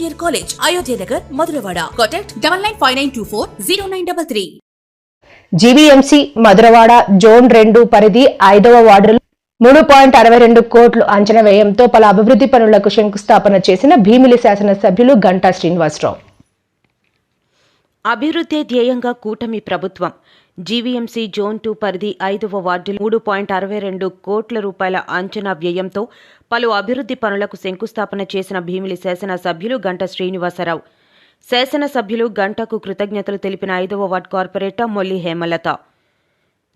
college Ayodhya Nagar Madhurawada contact double nine five nine two four zero nine double three GVMC Madhurawada zone రెండు పరిధి ఐదవ వార్డులో మూడు point అరవై రెండు కోట్లు అంచనా వ్యయంతో పలు అభివృద్ధి పనులకు శంకుస్థాపన చేసిన భీమిలి శాసనసభ్యులు గంటా శ్రీనివాసరావు. అభివృద్ధి ధ్యేయంగా కూటమి ప్రభుత్వం జీవీఎంసీ జోన్ టూ పరిధి ఐదవ వార్డు మూడు పాయింట్ అరవై రెండు కోట్ల రూపాయల అంచనా వ్యయంతో పలు అభివృద్ధి పనులకు శంకుస్థాపన చేసిన భీమిలి శాసనసభ్యులు గంట శ్రీనివాసరావు. శాసనసభ్యులు గంటకు కృతజ్ఞతలు తెలిపిన ఐదవ ward corporator Molli Hemalatha.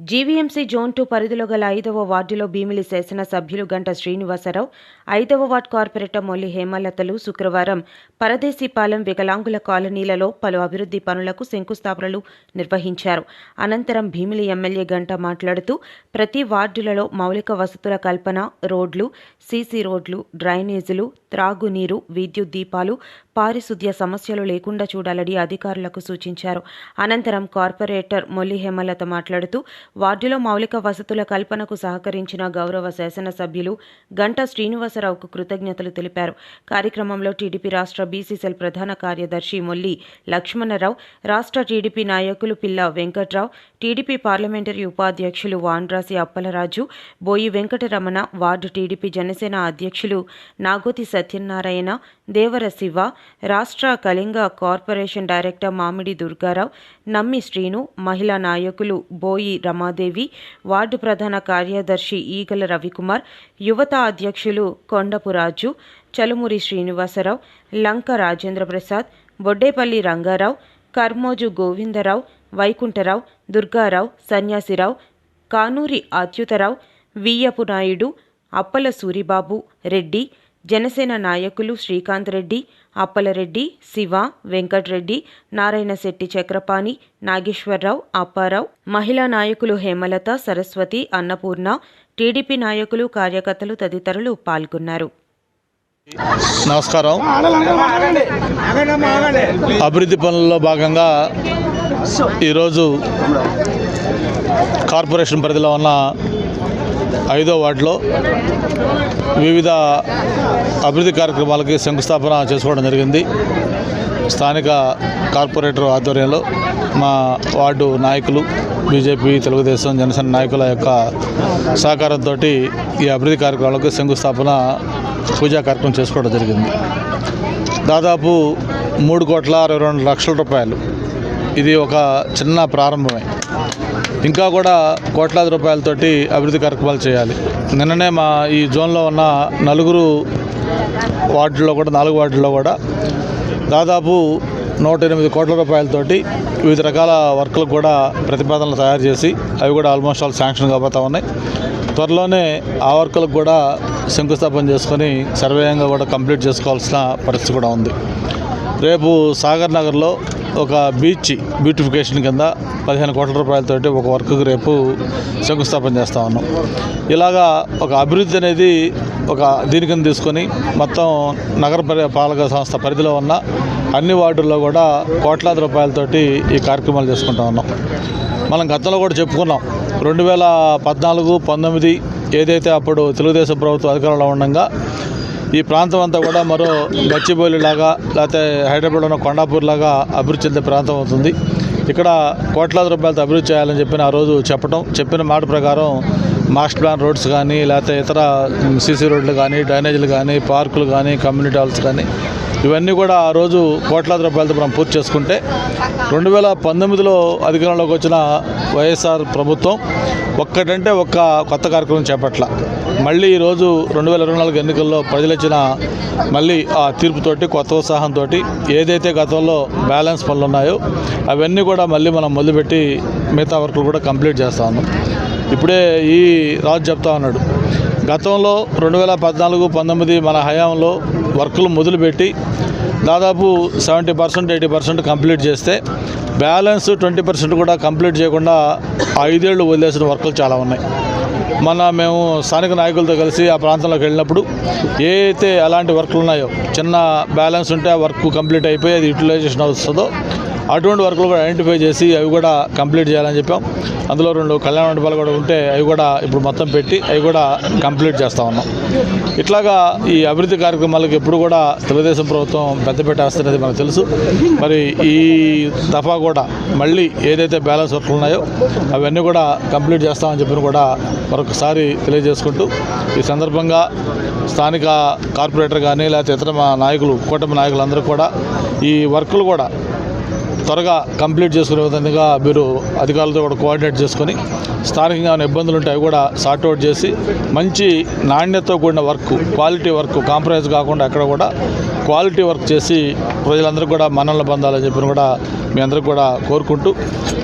GVMC zone two పరిధిలో గల ఐదవ వార్డులో భీమిలి శాసనసభ్యులు గంట శ్రీనివాసరావు ఐదవ వార్డ్ కార్పొరేటర్ మొల్లి హేమలతలు శుక్రవారం పరదేశీపాలెం వికలాంగుల కాలనీలలో పలు అభివృద్ధి పనులకు శంకుస్థాపనలు నిర్వహించారు. అనంతరం భీమిలి ఎమ్మెల్యే గంట మాట్లాడుతూ ప్రతి వార్డులలో మౌలిక వసతుల కల్పన రోడ్లు సీసీ రోడ్లు డ్రైనేజీలు త్రాగునీరు విద్యుత్ దీపాలు పారిశుద్ధ్య సమస్యలు లేకుండా చూడాలని అధికారులకు సూచించారు. అనంతరం కార్పొరేటర్ మొల్లి హేమలత మాట్లాడుతూ వార్డులో మౌలిక వసతుల కల్పనకు సహకరించిన గౌరవ శాసనసభ్యులు గంటా శ్రీనివాసరావుకు కృతజ్ఞతలు తెలిపారు. కార్యక్రమంలో టీడీపీ రాష్ట్ర బీసీసీఎల్ ప్రధాన కార్యదర్శి మొల్లి లక్ష్మణరావు రాష్ట్ర టీడీపీ నాయకులు పిల్ల వెంకట్రావు టీడీపీ పార్లమెంటరీ ఉపాధ్యక్షులు వాన్రాసి అప్పలరాజు బోయి వెంకటరమణ వార్డు టీడీపీ జనసేన అధ్యక్షులు నాగోతి సత్యనారాయణ దేవర శివ రాష్ట్ర కళింగ కార్పొరేషన్ డైరెక్టర్ మామిడి దుర్గారావు నమ్మి శ్రీను మహిళా నాయకులు బోయి రమాదేవి వార్డు ప్రధాన కార్యదర్శి ఈగల రవికుమార్ యువత అధ్యక్షులు కొండపు రాజు చలుమురి శ్రీనివాసరావు లంక రాజేంద్ర ప్రసాద్ బొడ్డేపల్లి రంగారావు కర్మోజు గోవిందరావు వైకుంఠరావు దుర్గారావు సన్యాసిరావు కానూరి అత్యుతరావు వియ్యపు నాయుడు అప్పల సూరిబాబు రెడ్డి జనసేన నాయకులు శ్రీకాంత్ రెడ్డి అప్పలరెడ్డి శివ వెంకట్రెడ్డి నారాయణశెట్టి చక్రపాణి నాగేశ్వరరావు అప్పారావు మహిళా నాయకులు హేమలత సరస్వతి అన్నపూర్ణ టీడీపీ నాయకులు కార్యకర్తలు తదితరులు పాల్గొన్నారు. నమస్కారం. అభివృద్ధి పనుల్లో భాగంగా ఈరోజు కార్పొరేషన్ పరిధిలో ఉన్న ఐదో వార్డులో వివిధ అభివృద్ధి కార్యక్రమాలకి శంకుస్థాపన చేసుకోవడం జరిగింది. స్థానిక కార్పొరేటర్ ఆధ్వర్యంలో మా వార్డు నాయకులు బీజేపీ తెలుగుదేశం జనసేన నాయకుల యొక్క సహకారంతో ఈ అభివృద్ధి కార్యక్రమాలకు శంకుస్థాపన పూజా కార్యక్రమం చేసుకోవడం జరిగింది. దాదాపు మూడు కోట్ల అరవై రెండు లక్షల రూపాయలు. ఇది ఒక చిన్న ప్రారంభమే. ఇంకా కూడా కోట్లాది రూపాయలతోటి అభివృద్ధి కార్యక్రమాలు చేయాలి. నిన్ననే మా ఈ జోన్లో ఉన్న నలుగురు వార్డుల్లో కూడా నాలుగు వార్డుల్లో కూడా దాదాపు నూట ఎనిమిది కోట్ల రూపాయలతోటి వివిధ రకాల వర్క్లకు కూడా ప్రతిపాదనలు తయారు చేసి అవి కూడా ఆల్మోస్ట్ ఆల్ శాంక్షన్ కాబోతా ఉన్నాయి. త్వరలోనే ఆ వర్కులకు కూడా శంకుస్థాపన చేసుకొని సర్వేయంగా కూడా కంప్లీట్ చేసుకోవాల్సిన పరిస్థితి కూడా ఉంది. రేపు సాగర్ నగర్లో ఒక బీచ్ బ్యూటిఫికేషన్ కింద పదిహేను కోట్ల రూపాయలతోటి ఒక వర్క్కి రేపు శంకుస్థాపన చేస్తా ఉన్నాం. ఇలాగా ఒక అభివృద్ధి అనేది ఒక దీని కింద తీసుకొని మొత్తం నగర పరి- పాలక సంస్థ పరిధిలో ఉన్న అన్ని వార్డుల్లో కూడా కోట్లాది రూపాయలతోటి ఈ కార్యక్రమాలు చేసుకుంటా ఉన్నాం. మనం గతంలో కూడా చెప్పుకున్నాం రెండు వేల పద్నాలుగు పంతొమ్మిది ఏదైతే అప్పుడు తెలుగుదేశం ప్రభుత్వం అధికారంలో ఉండగా ఈ ప్రాంతం అంతా కూడా మరో గచ్చిబౌలి లాగా లేకపోతే హైదరాబాద్ ఉన్న కొండాపూర్ లాగా అభివృద్ధి చెందే ప్రాంతం అవుతుంది. ఇక్కడ కోట్లాది రూపాయలతో అభివృద్ధి చేయాలని చెప్పిన ఆ రోజు చెప్పడం చెప్పిన మాట ప్రకారం మాస్టర్ ప్లాన్ రోడ్స్ కానీ లేకపోతే ఇతర సీసీ రోడ్లు కానీ డ్రైనేజీలు కానీ పార్కులు కానీ కమ్యూనిటీ హాల్స్ కానీ ఇవన్నీ కూడా ఆ రోజు కోట్లాది రూపాయలతో మనం పూర్తి చేసుకుంటే రెండు వేల పంతొమ్మిదిలో అధికారంలోకి వచ్చిన వైఎస్ఆర్ ప్రభుత్వం ఒక్కటంటే ఒక్క కొత్త కార్యక్రమం చేపట్ల. మళ్ళీ ఈరోజు రెండు వేల ఇరవై నాలుగు ఎన్నికల్లో ప్రజలిచ్చిన మళ్ళీ ఆ తీర్పుతోటి కొత్త ఉత్సాహంతో ఏదైతే గతంలో బ్యాలెన్స్ పనులు ఉన్నాయో అవన్నీ కూడా మళ్ళీ మనం మొదలుపెట్టి మిగతా వర్కులు కూడా కంప్లీట్ చేస్తా ఉన్నాం. ఇప్పుడే ఈ రాజు చెప్తా ఉన్నాడు గతంలో రెండు వేల పద్నాలుగు పంతొమ్మిది మన హయాంలో వర్కులు మొదలుపెట్టి దాదాపు seventy percent eighty percent complete చేస్తే బ్యాలెన్స్ ట్వంటీ పర్సెంట్ కూడా కంప్లీట్ చేయకుండా ఐదేళ్ళు వదిలేసిన వర్కులు చాలా ఉన్నాయి. మన మేము స్థానిక నాయకులతో కలిసి ఆ ప్రాంతంలోకి వెళ్ళినప్పుడు ఏ అయితే అలాంటి వర్క్లు ఉన్నాయో చిన్న బ్యాలెన్స్ ఉంటే ఆ వర్క్ కంప్లీట్ అయిపోయి అది యూటిలైజేషన్ వస్తుందో అటువంటి వర్క్లు కూడా ఐడెంటిఫై చేసి అవి కూడా కంప్లీట్ చేయాలని చెప్పాం. అందులో రెండు కళ్యాణ మండపాలు కూడా ఉంటే అవి కూడా ఇప్పుడు మొత్తం పెట్టి అవి కూడా కంప్లీట్ చేస్తూ ఉన్నాం. ఇట్లాగా ఈ అభివృద్ధి కార్యక్రమాలకు ఎప్పుడు కూడా తెలుగుదేశం ప్రభుత్వం పెద్దపేట వేస్తున్నది మనకు తెలుసు. మరి ఈ దఫా కూడా మళ్ళీ ఏదైతే బ్యాలెన్స్ వర్క్లు ఉన్నాయో అవన్నీ కూడా కంప్లీట్ చేస్తామని చెప్పిన కూడా మరొకసారి తెలియజేసుకుంటూ ఈ సందర్భంగా స్థానిక కార్పొరేటర్ కానీ లేకపోతే ఇతర మా నాయకులు కూటమి నాయకులందరూ కూడా ఈ వర్కులు కూడా త్వరగా కంప్లీట్ చేసుకునే విధంగా మీరు అధికారులతో కూడా కోఆర్డినేట్ చేసుకొని స్థానికంగా ఉన్న ఇబ్బందులు ఉంటే అవి కూడా సార్ట్అవుట్ చేసి మంచి నాణ్యతతో కూడిన వర్క్ క్వాలిటీ వర్క్ కాంప్రమైజ్ కాకుండా అక్కడ కూడా క్వాలిటీ వర్క్ చేసి ప్రజలందరూ కూడా మన్నలు పొందాలని చెప్పిన కూడా మీ అందరికి కూడా కోరుకుంటూ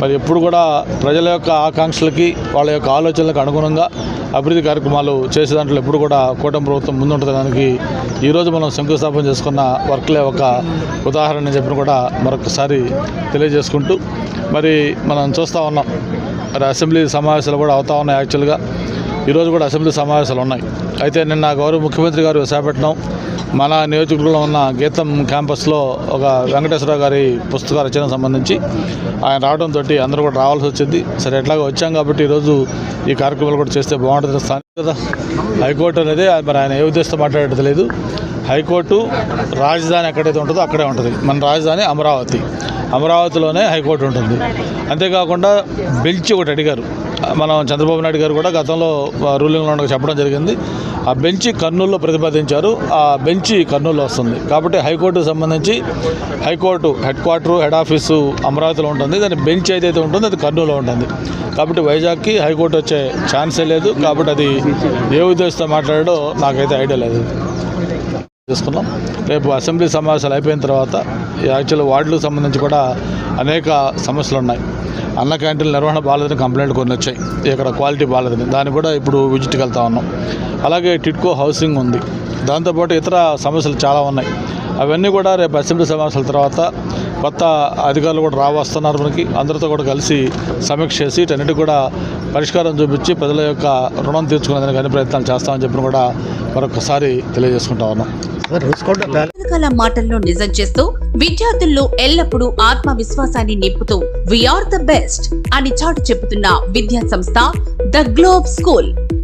మరి ఎప్పుడు కూడా ప్రజల యొక్క ఆకాంక్షలకి వాళ్ళ యొక్క ఆలోచనలకు అనుగుణంగా అభివృద్ధి కార్యక్రమాలు చేసే దాంట్లో ఎప్పుడు కూడా కూటమి ప్రభుత్వం ముందుంటుంది దానికి ఈరోజు మనం శంకుస్థాపన చేసుకున్న వర్క్లే ఒక ఉదాహరణ అని చెప్పిన కూడా మరొకసారి తెలియజేసుకుంటూ మరి మనం చూస్తూ ఉన్నాం. మరి అసెంబ్లీ సమావేశాలు కూడా అవుతా ఉన్నాయి యాక్చువల్గా. ఈరోజు కూడా అసెంబ్లీ సమావేశాలు ఉన్నాయి. అయితే నిన్న గౌరవ ముఖ్యమంత్రి గారు విశాఖపట్నం మన నియోజకవర్గంలో ఉన్న గీతం క్యాంపస్లో ఒక వెంకటేశ్వరరావు గారి పుస్తక రచన సంబంధించి ఆయన రావడంతో అందరూ కూడా రావాల్సి వచ్చింది. సరే ఎట్లాగో వచ్చాం కాబట్టి ఈరోజు ఈ కార్యక్రమాలు కూడా చేస్తే బాగుంటుంది స్థానిక కదా. హైకోర్టు అనేది మరి ఆయన ఏ ఉద్దేశంతో మాట్లాడేది తెలియదు హైకోర్టు రాజధాని ఎక్కడైతే ఉంటుందో అక్కడే ఉంటుంది. మన రాజధాని అమరావతి. అమరావతిలోనే హైకోర్టు ఉంటుంది. అంతేకాకుండా బెంచ్ ఒకటి అడిగారు. మనం చంద్రబాబు నాయుడు గారు కూడా గతంలో రూలింగ్లో ఉండగా చెప్పడం జరిగింది. ఆ బెంచ్ కర్నూలులో ప్రతిపాదించారు. ఆ బెంచ్ కర్నూలులో వస్తుంది. కాబట్టి హైకోర్టుకు సంబంధించి high court head quarter head office అమరావతిలో ఉంటుంది. దాని బెంచ్ ఏదైతే ఉంటుందో అది కర్నూలులో ఉంటుంది. కాబట్టి వైజాగ్కి హైకోర్టు వచ్చే ఛాన్సే లేదు. కాబట్టి అది ఏ ఉద్దేశంతో మాట్లాడాడో నాకైతే ఐడియా లేదు. చేసుకున్నాం రేపు అసెంబ్లీ సమావేశాలు అయిపోయిన తర్వాత ఈ యాక్చువల్ వార్డులకు సంబంధించి కూడా అనేక సమస్యలు ఉన్నాయి. అన్న క్యాంటీన్ల నిర్వహణ బాగాలేదని కంప్లైంట్ కొన్ని వచ్చాయి. ఇక్కడ క్వాలిటీ బాగాలేదని. దాన్ని కూడా ఇప్పుడు విజిట్కి వెళ్తా ఉన్నాం. అలాగే టిట్కో హౌసింగ్ ఉంది. దాంతోపాటు ఇతర సమస్యలు చాలా ఉన్నాయి. అవన్నీ కూడా రేపు అసెంబ్లీ సమావేశాల తర్వాత కొత్త అధికారులు కూడా రావస్తున్నారు మనకి. అందరితో కూడా కలిసి సమీక్ష చేసి వీటన్నిటి కూడా పరిష్కారం చూపించి ప్రజల యొక్క రుణం తీర్చుకునేందుకు అన్ని ప్రయత్నాలు చేస్తామని చెప్పిన కూడా మరొకసారి తెలియజేసుకుంటా ఉన్నాం. రకరకాల మాటల్లో నిజం చేస్తూ విద్యార్థుల్లో ఎల్లప్పుడూ ఆత్మవిశ్వాసాన్ని నింపుతూ వీఆర్ ద బెస్ట్ అని చాటు చెబుతున్న విద్యా సంస్థ ద గ్లోబ్ స్కూల్